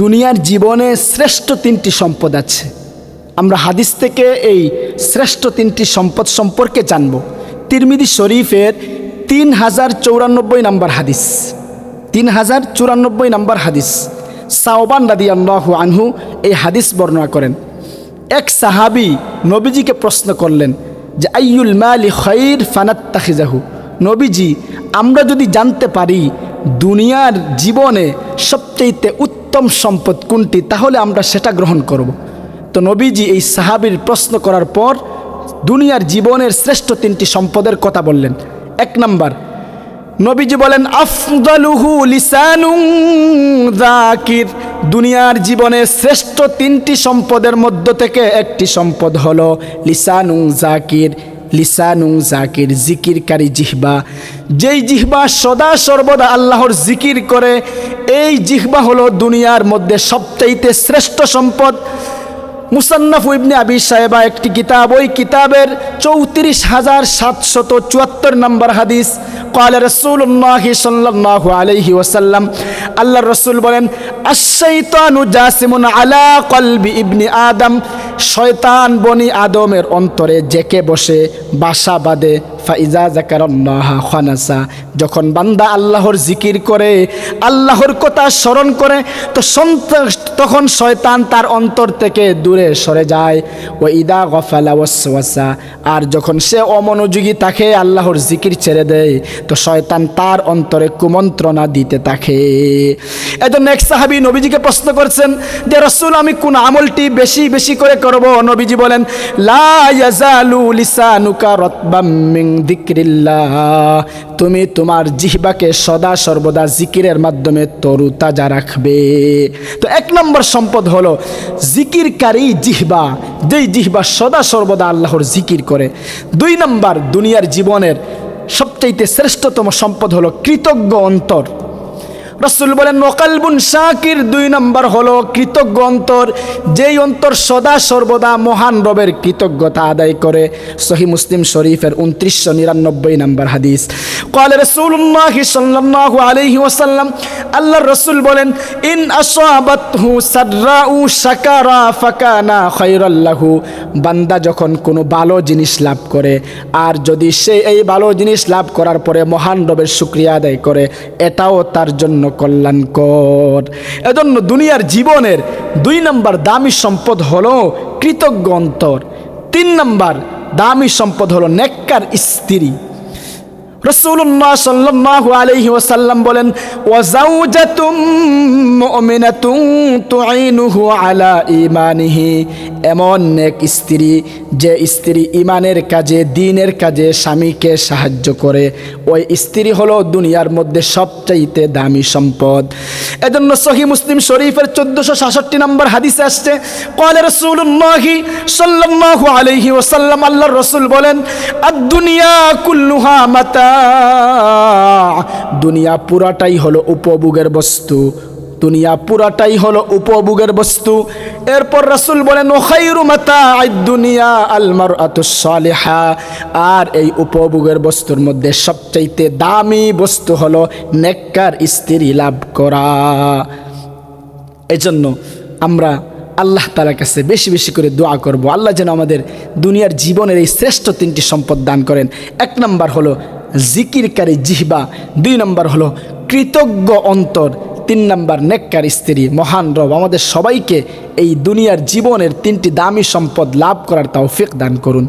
দুনিয়ার জীবনে শ্রেষ্ঠ তিনটি সম্পদ আছে। আমরা হাদিস থেকে এই শ্রেষ্ঠ তিনটি সম্পদ সম্পর্কে জানব। তিরমিদি শরীফের তিন হাজার চৌরানব্বই নম্বর হাদিস। তিন হাজার চুরানব্বই নম্বর হাদিস। সাওবান রাদি আল্লাহ আনহু এই হাদিস বর্ণনা করেন। এক সাহাবি নবীজিকে প্রশ্ন করলেন যে, আইয়ুল মালি খৈর ফানাত তাহিজাহু নবীজি, আমরা যদি জানতে পারি দুনিয়ার জীবনে সবচেয়ে উত্তম সম্পদ কোনটি? তাহলে আমরা সেটা গ্রহণ করব। তো নবীজি এই সাহাবির প্রশ্ন করার পর দুনিয়ার জীবনের শ্রেষ্ঠ তিনটি সম্পদের কথা বললেন। এক নাম্বার, নবীজি বলেন, আফদলুহু দুনিয়ার জীবনে শ্রেষ্ঠ তিনটি সম্পদের মধ্য থেকে একটি সম্পদ হলো লিসানুং জাকির লিসানুং জাকির জিকিরকারী জিহবা। যেই জিহবা সদা সর্বদা আল্লাহর জিকির করে এই জিহ্বা হলো দুনিয়ার মধ্যে সবচাইতে শ্রেষ্ঠ সম্পদ। মুসান্নাফ ইবনে আবি সাহেবা একটি কিতাব, ওই কিতাবের চৌত্রিশ হাজার সাতশত চুয়াত্তর নম্বর হাদিস। কাল রসুল্লাহি সাল্লাহ আলহি ওসাল্লাম আল্লাহ রসুল বলেন আশাইতানু জাসিমুন আলা কলবি ইবনি আদম। শয়তান বনি আদমের অন্তরে জেকে বসে বাসা বাঁধে। ফাইজা জাকারাল্লাহ খানাসা। যখন বান্দা আল্লাহর জিকির করে, আল্লাহর কথা স্মরণ করে, তো তখন শয়তান তার অন্তর থেকে দূরে সরে যায়। ও ইদা গফালা ওয়াসওয়াসা। আর যখন সে অমনোযোগী তাকে আল্লাহর জিকির ছেড়ে দেয়, তো শয়তান তার অন্তরে কুমন্ত্রণা দিতে থাকে। এজন্য এক সাহাবি নবীজিকে প্রশ্ন করছেন যে, রসুল, আমি কোন আমলটি বেশি বেশি করে করব? নবীজি বলেন, লা ইয়াজালু লিসানুকা রতবাম মিন তুমি তোমার জিহবাকে সদা সর্বদা জিকিরের মাধ্যমে তরু তাজা রাখবে। তো এক নম্বর সম্পদ হলো জিকিরকারী জিহবা, যেই জিহবা সদা সর্বদা আল্লাহর জিকির করে। দুই নম্বর, দুনিয়ার জীবনের সবচাইতে শ্রেষ্ঠতম সম্পদ হলো কৃতজ্ঞ অন্তর। রসুল বলেন নকালবুন শাকির দুই নম্বর হলো কৃতজ্ঞ অন্তর। যেই অন্তর সদা সর্বদা মহান রবের কৃতজ্ঞতা আদায় করে। সহি মুসলিম শরীফের উনত্রিশশো নিরানব্বই নম্বর হাদিস। কল রসুল্লাহ সাল্লাহ আলহি ওসাল্লাম আল্লাহ রসুল বলেন, ইন আসাবাতহু সাররাউ শাকারা ফাকানা খৈরাল্লাহু বান্দা যখন কোনো ভালো জিনিস লাভ করে, আর যদি সে এই ভালো জিনিস লাভ করার পরে মহান রবের শুক্রিয়া আদায় করে, এটাও তার জন্য কল্যাণকর। এজন্য দুনিয়ার জীবনের দুই নম্বর দামি সম্পদ হলো কৃতজ্ঞ অন্তর। তিন নম্বর দামি সম্পদ হলো নেককার স্ত্রী। ওয়াসাল্লাম বলেন আলা এমন স্ত্রী, যে ইমানের কাজে, দিনের কাজে স্বামীকে সাহায্য করে। ওই স্ত্রী হলো দুনিয়ার মধ্যে সবচাইতে দামি সম্পদ। এজন্য সহি মুসলিম শরীফের চোদ্দশো সাতষট্টি নম্বর হাদিসে আসছে কলে রসুল্লাহি সাল্লাল্লাহু আলাইহি ওয়াসাল্লাম আল্লাহর রসুল বলেন আদ দুনিয়া কুল্লুহা মাতা দুনিয়া পুরাটাই হলো উপভোগের বস্তু, দুনিয়া পুরাটাই হলো উপভোগের বস্তু। এরপর রাসূল বলেন দুনিয়া আলমার সালেহা। আর এই উপভোগের বস্তুর মধ্যে সবচাইতে দামি বস্তু হলো নেককার স্ত্রী লাভ করা। এজন্য আমরা আল্লাহ তালার কাছে বেশি বেশি করে দোয়া করব। আল্লাহ যেন আমাদের দুনিয়ার জীবনের এই শ্রেষ্ঠ তিনটি সম্পদ দান করেন। এক নম্বর হলো জিকিরকারী জিহবা, দুই নম্বর হলো কৃতজ্ঞ অন্তর, তিন নম্বর নেককার স্ত্রী, মহান রব। আমাদের সবাইকে এই দুনিয়ার জীবনের তিনটি দামি সম্পদ লাভ করার তৌফিক দান করুন।